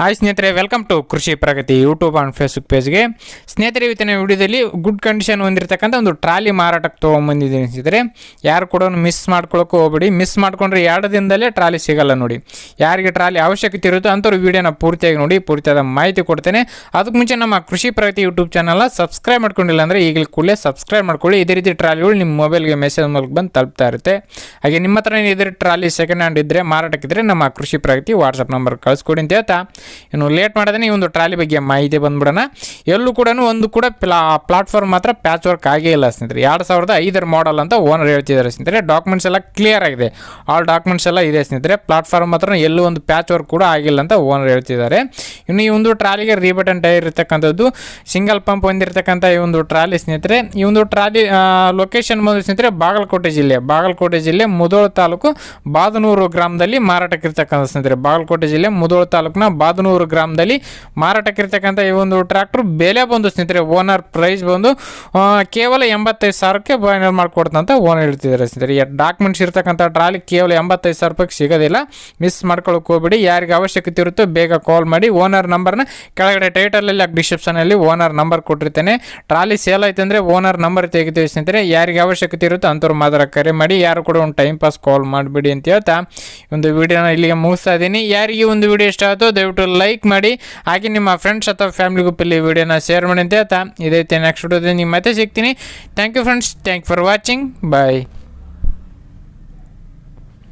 Hi ಸ್ನೇಹಿತರೆ welcome to Krishi Pragati YouTube and Facebook ಪೇಜ್ಗೆ ಸ್ನೇಹಿತರೆ, ಇವತ್ತಿನ ವಿಡಿಯೋದಲ್ಲಿ ಗುಡ್ ಕಂಡೀಷನ್ ಹೊಂದಿರತಕ್ಕಂಥ ಒಂದು ಟ್ರಾಲಿ ಮಾರಾಟಕ್ಕೆ ತೊಗೊಂಬಂದಿದ್ದೀನಿ ಸ್ನೇಹಿತರೆ. ಯಾರು ಕೂಡ ಮಿಸ್ ಮಾಡ್ಕೊಳಕ್ಕೂ ಹೋಗ್ಬೇಡಿ. ಮಿಸ್ ಮಾಡ್ಕೊಂಡ್ರೆ ಎರಡು ದಿನದಲ್ಲೇ ಟ್ರಾಲಿ ಸಿಗಲ್ಲ ನೋಡಿ. ಯಾರಿಗೆ ಟ್ರಾಲಿ ಅವಶ್ಯಕತೆ ಇರುತ್ತೋ ಅಂಥವ್ರು ವೀಡಿಯೋನ ಪೂರ್ತಿಯಾಗಿ ನೋಡಿ, ಪೂರ್ತಿಯಾದ ಮಾಹಿತಿ ಕೊಡ್ತೇನೆ. ಅದಕ್ಕೆ ಮುಂಚೆ ನಮ್ಮ ಕೃಷಿ ಪ್ರಗತಿ ಯೂಟ್ಯೂಬ್ ಚಾನಲ್ನ ಸಬ್ಸ್ಕ್ರೈಬ್ ಮಾಡ್ಕೊಂಡಿಲ್ಲ ಅಂದರೆ ಈಗಲೇ ಕೂಡಲೇ ಸಬ್ಸ್ಕ್ರೈಬ್ ಮಾಡ್ಕೊಳ್ಳಿ. ಇದೇ ರೀತಿ ಟ್ರಾಲಿಗಳು ನಿಮ್ಮ ಮೊಬೈಲ್ಗೆ ಮೆಸೇಜ್ ಮೂಲಕ ಬಂದು ತಲುಪ್ತಾ ಇರುತ್ತೆ. ಹಾಗೆ ನಿಮ್ಮ ಹತ್ರ ಇದೇ ಟ್ರಾಲಿ ಸೆಕೆಂಡ್ ಹ್ಯಾಂಡ್ ಇದ್ದರೆ ಮಾರಾಟಕ್ಕಿದ್ರೆ ನಮ್ಮ ಕೃಷಿ ಪ್ರಗತಿ ವಾಟ್ಸಪ್ ನಂಬರ್ ಕಳಿಸ್ಕೊಡಿ ಅಂತ ಹೇಳ್ತಾ. ಇನ್ನು ಲೇಟ್ ಮಾಡಿದ್ರೆ ಈ ಒಂದು ಟ್ರಾಲಿ ಬಗ್ಗೆ ಮಾಹಿತಿ ಬಂದ್ಬಿಡೋಣ. ಎಲ್ಲೂ ಕೂಡ ಒಂದು ಕೂಡ ಪ್ಲಾ ಪ್ಲಾಟ್ಫಾರ್ಮ್ ಮಾತ್ರ ಪ್ಯಾಚ್ ವರ್ಕ್ ಆಗೇ ಇಲ್ಲ ಸ್ನೇಹಿತರೆ. ಎರಡು ಸಾವಿರದ ಐದರ ಮಾಡಲ್ ಅಂತ ಓನರ್ ಹೇಳ್ತಿದ್ದಾರೆ ಸ್ನೇಹಿತರೆ. ಡಾಕ್ಯುಮೆಂಟ್ಸ್ ಎಲ್ಲ ಕ್ಲಿಯರ್ ಆಗಿದೆ. ಆಲ್ ಡಾಕ್ಯುಮೆಂಟ್ಸ್ ಎಲ್ಲ ಇದೆ ಸ್ನೇಹಿತರೆ. ಪ್ಲಾಟ್ಫಾರ್ಮ್ ಮಾತ್ರ ಎಲ್ಲೂ ಒಂದು ಪ್ಯಾಚ್ ವರ್ಕ್ ಕೂಡ ಆಗಿಲ್ಲ ಅಂತ ಓನರ್ ಹೇಳ್ತಿದ್ದಾರೆ. ಇನ್ನು ಈ ಒಂದು ಟ್ರಾಲಿಗೆ ರೀಬಟನ್ ಟೈರ್ ಇರತಕ್ಕಂಥದ್ದು, ಸಿಂಗಲ್ ಪಂಪ್ ಹೊಂದಿರತಕ್ಕಂಥ ಈ ಒಂದು ಟ್ರಾಲಿ ಸ್ನೇಹಿತರೆ. ಈ ಒಂದು ಟ್ರಾಲಿ ಲೊಕೇಶನ್ ಬಂದು ಸ್ನೇಹಿತರೆ ಬಾಗಲಕೋಟೆ ಜಿಲ್ಲೆ. ಬಾಗಲಕೋಟೆ ಜಿಲ್ಲೆ ಮುದೋಳ ತಾಲೂಕು ಬಾದನೂರು ಗ್ರಾಮದಲ್ಲಿ ಮಾರಾಟಕ್ಕಿರ್ತಕ್ಕಂಥ ಸ್ನೇಹಿತರೆ. ಬಾಗಲಕೋಟೆ ಜಿಲ್ಲೆ ಮುದೋಳ ತಾಲೂಕಿನ ಬಾದನೂರು ಗ್ರಾಮದಲ್ಲಿ ಮಾರಾಟಕ್ಕಿರ್ತಕ್ಕಂಥ ಈ ಒಂದು ಟ್ರ್ಯಾಕ್ಟರ್ ಬೆಲೆ ಬಂದು ಸ್ನೇಹಿತರೆ ಓನರ್ ಪ್ರೈಸ್ ಬಂದು ಕೇವಲ ಎಂಬತ್ತೈದು ಸಾವಿರಕ್ಕೆ ಫೈನಲ್ ಮಾಡಿಕೊಡ್ತಂತ ಓನರ್ ಹೇಳ್ತಿದ್ದಾರೆ ಸ್ನೇಹಿತರೆ. ಡಾಕ್ಯುಮೆಂಟ್ಸ್ ಇರ್ತಕ್ಕಂಥ ಟ್ರಾಲಿ ಕೇವಲ ಎಂಬತ್ತೈದು ಸಾವಿರ ರೂಪಾಯಿಗೆ ಸಿಗೋದಿಲ್ಲ. ಮಿಸ್ ಮಾಡ್ಕೊಳಕ್ಕೆ ಹೋಗ್ಬಿಡಿ. ಯಾರಿಗೆ ಅವಶ್ಯಕತೆ ಇರುತ್ತೋ ಬೇಗ ಕಾಲ್ ಮಾಡಿ. ಓನರ್ ನಂಬರ್ನ ಕೆಳಗಡೆ ಟೈಟಲಲ್ಲಿ ಡಿಸ್ಕ್ರಿಪ್ಷನಲ್ಲಿ ಓನರ್ ನಂಬರ್ ಕೊಟ್ಟಿರ್ತೇನೆ. ಟ್ರಾಲಿ ಸೇಲ್ ಆಯ್ತು ಅಂದರೆ ಓನರ್ ನಂಬರ್ ತೆಗಿತೀವಿ ಸ್ನೇಹಿತರೆ ಯಾರಿಗೆ ಅವಶ್ಯಕತೆ ಇರುತ್ತೋ ಅಂತವ್ರು ಮಾತ್ರ ಕರೆ ಮಾಡಿ. ಯಾರು ಕೂಡ ಒಂದು ಟೈಮ್ ಪಾಸ್ ಕಾಲ್ ಮಾಡಿಬಿಡಿ ಅಂತ ಹೇಳ್ತಾ ಒಂದು ವಿಡಿಯೋನ ಇಲ್ಲಿಗೆ ಮುಗಿಸ್ತಾ ಇದ್ದೀನಿ. ಯಾರಿಗೆ ಒಂದು ವಿಡಿಯೋ ಇಷ್ಟ ಆಯಿತು ದಯವಿಟ್ಟು ಲೈಕ್ ಮಾಡಿ. ಹಾಗೆ ನಿಮ್ಮ ಫ್ರೆಂಡ್ಸ್ ಅಥವಾ ಫ್ಯಾಮಿಲಿ ಗ್ರೂಪಲ್ಲಿ ವಿಡಿಯೋನ ಶೇರ್ ಮಾಡಿ ಅಂತ ಹೇಳ್ತಾ. ಇದೈತೆ ನೆಕ್ಸ್ಟ್ ವಿಡಿಯೋದಲ್ಲಿ ನಿಮ್ಮ ಮತ್ತೆ ಸಿಗ್ತೀನಿ. Thank you friends thank for watching bye